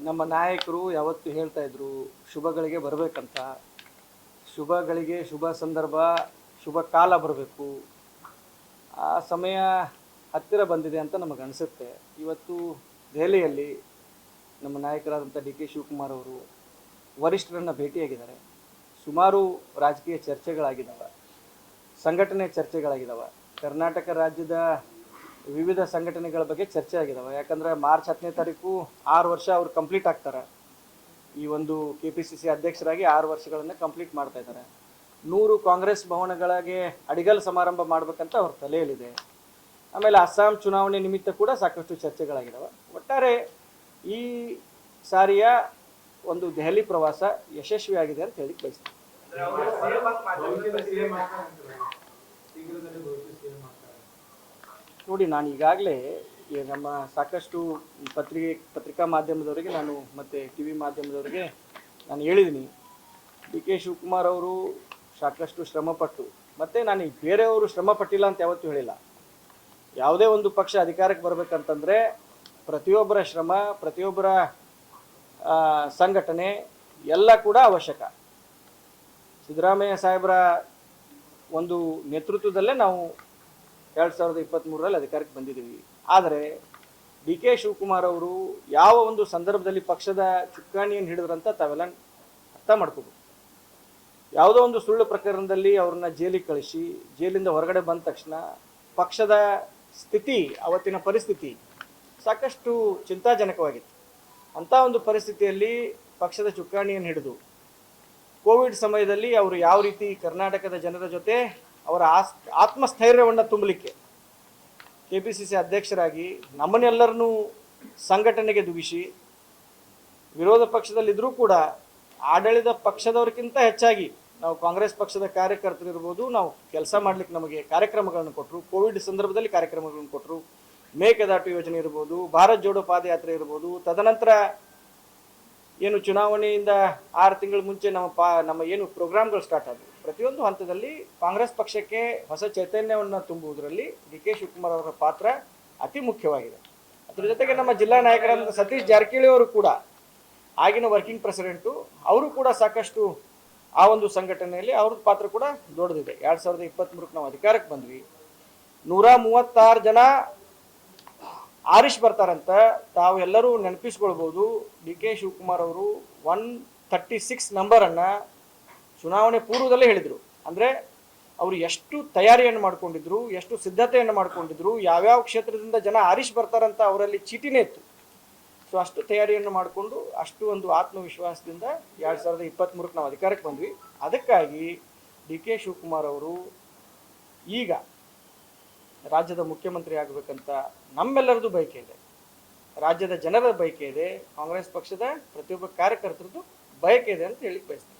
ನಮ್ಮ ನಾಯಕರು ಯಾವತ್ತು ಹೇಳ್ತಾ ಇದ್ರು ಶುಭಗಳಿಗೆ ಬರಬೇಕಂತ. ಶುಭಗಳಿಗೆ ಶುಭ ಸಂದರ್ಭ ಶುಭ ಕಾಲ ಬರಬೇಕು. ಆ ಸಮಯ ಹತ್ತಿರ ಬಂದಿದೆ ಅಂತ ನಮಗೆ ಅನಿಸುತ್ತೆ. ಇವತ್ತು ದೆಹಲಿಯಲ್ಲಿ ನಮ್ಮ ನಾಯಕರಾದಂಥ ಡಿ ಕೆ ಶಿವಕುಮಾರ್ ಅವರು ವರಿಷ್ಠರನ್ನು ಭೇಟಿಯಾಗಿದ್ದಾರೆ. ಸುಮಾರು ರಾಜಕೀಯ ಚರ್ಚೆಗಳಾಗಿದ್ದಾವೆ ಸಂಘಟನೆ ಚರ್ಚೆಗಳಾಗಿದ್ದಾವೆ ಕರ್ನಾಟಕ ರಾಜ್ಯದ ವಿವಿಧ ಸಂಘಟನೆಗಳ ಬಗ್ಗೆ ಚರ್ಚೆ ಆಗಿದಾವೆ. ಯಾಕಂದ್ರೆ ಮಾರ್ಚ್ ಹತ್ತನೇ ತಾರೀಕು ಆರು ವರ್ಷ ಅವರು ಕಂಪ್ಲೀಟ್ ಆಗ್ತಾರೆ. ಈ ಒಂದು ಕೆ ಪಿ ಸಿ ಸಿ ಅಧ್ಯಕ್ಷರಾಗಿ ಆರು ವರ್ಷಗಳನ್ನು ಕಂಪ್ಲೀಟ್ ಮಾಡ್ತಾ ಇದ್ದಾರೆ. ನೂರು ಕಾಂಗ್ರೆಸ್ ಭವನಗಳಿಗೆ ಅಡಿಗಲ್ ಸಮಾರಂಭ ಮಾಡಬೇಕಂತ ಅವ್ರ ತಲೆಯಲ್ಲಿದೆ. ಆಮೇಲೆ ಅಸ್ಸಾಂ ಚುನಾವಣೆ ನಿಮಿತ್ತ ಕೂಡ ಸಾಕಷ್ಟು ಚರ್ಚೆಗಳಾಗಿದ್ದಾವೆ ಒಟ್ಟಾರೆ ಈ ಸಾರಿಯ ಒಂದು ದೆಹಲಿ ಪ್ರವಾಸ ಯಶಸ್ವಿಯಾಗಿದೆ ಅಂತ ಹೇಳಿ ಬಯಸ್ತೀನಿ. ನೋಡಿ, ನಾನು ಈಗಾಗಲೇ ನಮ್ಮ ಸಾಕಷ್ಟು ಪತ್ರಿಕೆ, ಪತ್ರಿಕಾ ಮಾಧ್ಯಮದವರಿಗೆ ನಾನು ಮತ್ತು ಟಿ ವಿ ಮಾಧ್ಯಮದವರಿಗೆ ನಾನು ಹೇಳಿದ್ದೀನಿ ಡಿ ಕೆ ಶಿವಕುಮಾರ್ ಅವರು ಸಾಕಷ್ಟು ಶ್ರಮಪಟ್ಟು, ಮತ್ತು ನಾನು ಬೇರೆಯವರು ಶ್ರಮ ಪಟ್ಟಿಲ್ಲ ಅಂತ ಯಾವತ್ತೂ ಹೇಳಿಲ್ಲ. ಯಾವುದೇ ಒಂದು ಪಕ್ಷ ಅಧಿಕಾರಕ್ಕೆ ಬರಬೇಕಂತಂದರೆ ಪ್ರತಿಯೊಬ್ಬರ ಶ್ರಮ, ಪ್ರತಿಯೊಬ್ಬರ ಸಂಘಟನೆ ಎಲ್ಲ ಕೂಡ ಅವಶ್ಯಕ. ಸಿದ್ದರಾಮಯ್ಯ ಸಾಹೇಬರ ಒಂದು ನೇತೃತ್ವದಲ್ಲೇ ನಾವು ಎರಡು ಸಾವಿರದ ಇಪ್ಪತ್ತ್ಮೂರರಲ್ಲಿ ಅಧಿಕಾರಕ್ಕೆ ಬಂದಿದ್ದೀವಿ. ಆದರೆ ಡಿ ಕೆ ಶಿವಕುಮಾರ್ ಅವರು ಯಾವ ಒಂದು ಸಂದರ್ಭದಲ್ಲಿ ಪಕ್ಷದ ಚುಕ್ಕಾಣಿಯನ್ನು ಹಿಡಿದ್ರಂತ ತಾವೆಲ್ಲ ಅರ್ಥ ಮಾಡ್ಕೋಬೇಕು. ಯಾವುದೋ ಒಂದು ಸುಳ್ಳು ಪ್ರಕರಣದಲ್ಲಿ ಅವ್ರನ್ನ ಜೈಲಿಗೆ ಕಳಿಸಿ, ಜೈಲಿಂದ ಹೊರಗಡೆ ಬಂದ ತಕ್ಷಣ ಪಕ್ಷದ ಸ್ಥಿತಿ, ಅವತ್ತಿನ ಪರಿಸ್ಥಿತಿ ಸಾಕಷ್ಟು ಚಿಂತಾಜನಕವಾಗಿತ್ತು. ಅಂಥ ಒಂದು ಪರಿಸ್ಥಿತಿಯಲ್ಲಿ ಪಕ್ಷದ ಚುಕ್ಕಾಣಿಯನ್ನು ಹಿಡಿದು ಕೋವಿಡ್ ಸಮಯದಲ್ಲಿ ಅವರು ಯಾವ ರೀತಿ ಕರ್ನಾಟಕದ ಜನರ ಜೊತೆ ಅವರ ಆಸ್, ಆತ್ಮಸ್ಥೈರ್ಯವನ್ನು ತುಂಬಲಿಕ್ಕೆ ಕೆ ಪಿ ಸಿ ಸಿ ಅಧ್ಯಕ್ಷರಾಗಿ ನಮ್ಮನ್ನೆಲ್ಲರನ್ನೂ ಸಂಘಟನೆಗೆ ದುಗಿಸಿ ವಿರೋಧ ಪಕ್ಷದಲ್ಲಿದ್ದರೂ ಕೂಡ ಆಡಳಿತ ಪಕ್ಷದವ್ರಿಗಿಂತ ಹೆಚ್ಚಾಗಿ ನಾವು ಕಾಂಗ್ರೆಸ್ ಪಕ್ಷದ ಕಾರ್ಯಕರ್ತರಿರ್ಬೋದು, ನಾವು ಕೆಲಸ ಮಾಡ್ಲಿಕ್ಕೆ ನಮಗೆ ಕಾರ್ಯಕ್ರಮಗಳನ್ನು ಕೊಟ್ಟರು ಕೋವಿಡ್ ಸಂದರ್ಭದಲ್ಲಿ ಕಾರ್ಯಕ್ರಮಗಳನ್ನು ಕೊಟ್ಟರು ಮೇಕೆದಾಟು ಯೋಜನೆ ಇರ್ಬೋದು, ಭಾರತ್ ಜೋಡೋ ಪಾದಯಾತ್ರೆ ಇರ್ಬೋದು, ತದನಂತರ ಏನು ಚುನಾವಣೆಯಿಂದ ಆರು ತಿಂಗಳ ಮುಂಚೆ ನಮ್ಮ ಪಾ, ನಮ್ಮ ಏನು ಪ್ರೋಗ್ರಾಮ್ಗಳು ಸ್ಟಾರ್ಟ್ ಆದವು. ಪ್ರತಿಯೊಂದು ಹಂತದಲ್ಲಿ ಕಾಂಗ್ರೆಸ್ ಪಕ್ಷಕ್ಕೆ ಹೊಸ ಚೈತನ್ಯವನ್ನು ತುಂಬುವುದರಲ್ಲಿ ಡಿ ಕೆ ಶಿವಕುಮಾರ್ ಅವರ ಪಾತ್ರ ಅತಿ ಮುಖ್ಯವಾಗಿದೆ. ಅದ್ರ ಜೊತೆಗೆ ನಮ್ಮ ಜಿಲ್ಲಾ ನಾಯಕರಾದ ಸತೀಶ್ ಜಾರಕಿಹೊಳಿ ಅವರು ಕೂಡ ಆಗಿನ ವರ್ಕಿಂಗ್ ಪ್ರೆಸಿಡೆಂಟು, ಅವರು ಕೂಡ ಸಾಕಷ್ಟು ಆ ಒಂದು ಸಂಘಟನೆಯಲ್ಲಿ ಅವ್ರದ್ದು ಪಾತ್ರ ಕೂಡ ದೊಡ್ಡದಿದೆ. ಎರಡು ಸಾವಿರದ ಇಪ್ಪತ್ತ್ಮೂರಕ್ಕೆ ನಾವು ಅಧಿಕಾರಕ್ಕೆ ಬಂದ್ವಿ. ನೂರ ಮೂವತ್ತಾರು ಜನ ಆರಿಶ್ ಬರ್ತಾರಂತ, ತಾವು ಎಲ್ಲರೂ ನೆನಪಿಸ್ಕೊಳ್ಬೋದು, ಡಿ ಕೆ ಶಿವಕುಮಾರ್ ಅವರು ಒನ್ ಥರ್ಟಿ ಸಿಕ್ಸ್ ನಂಬರನ್ನು ಚುನಾವಣೆ ಪೂರ್ವದಲ್ಲೇ ಹೇಳಿದರು. ಅಂದರೆ ಅವರು ಎಷ್ಟು ತಯಾರಿಯನ್ನು ಮಾಡಿಕೊಂಡಿದ್ರು, ಎಷ್ಟು ಸಿದ್ಧತೆಯನ್ನು ಮಾಡಿಕೊಂಡಿದ್ರು, ಯಾವ್ಯಾವ ಕ್ಷೇತ್ರದಿಂದ ಜನ ಆರಿಸಿ ಬರ್ತಾರಂತ ಅವರಲ್ಲಿ ಚೀಟಿನೇ ಇತ್ತು. ಸೊ ಅಷ್ಟು ತಯಾರಿಯನ್ನು ಮಾಡಿಕೊಂಡು ಅಷ್ಟು ಒಂದು ಆತ್ಮವಿಶ್ವಾಸದಿಂದ ಎರಡು ಸಾವಿರದ ಇಪ್ಪತ್ತ್ಮೂರಕ್ಕೆ ನಾವು ಅಧಿಕಾರಕ್ಕೆ ಬಂದ್ವಿ. ಅದಕ್ಕಾಗಿ ಡಿ ಕೆ ಶಿವಕುಮಾರ್ ಅವರು ಈಗ ರಾಜ್ಯದ ಮುಖ್ಯಮಂತ್ರಿ ಆಗಬೇಕಂತ ನಮ್ಮೆಲ್ಲರದ್ದು ಬಯಕೆ ಇದೆ. ರಾಜ್ಯದ ಜನರ ಬಯಕೆ ಇದೆ. ಕಾಂಗ್ರೆಸ್ ಪಕ್ಷದ ಪ್ರತಿಯೊಬ್ಬ ಕಾರ್ಯಕರ್ತರದ್ದು ಬಯಕೆ ಇದೆ ಅಂತ ಹೇಳಿ ಬಯಸ್ತೀನಿ.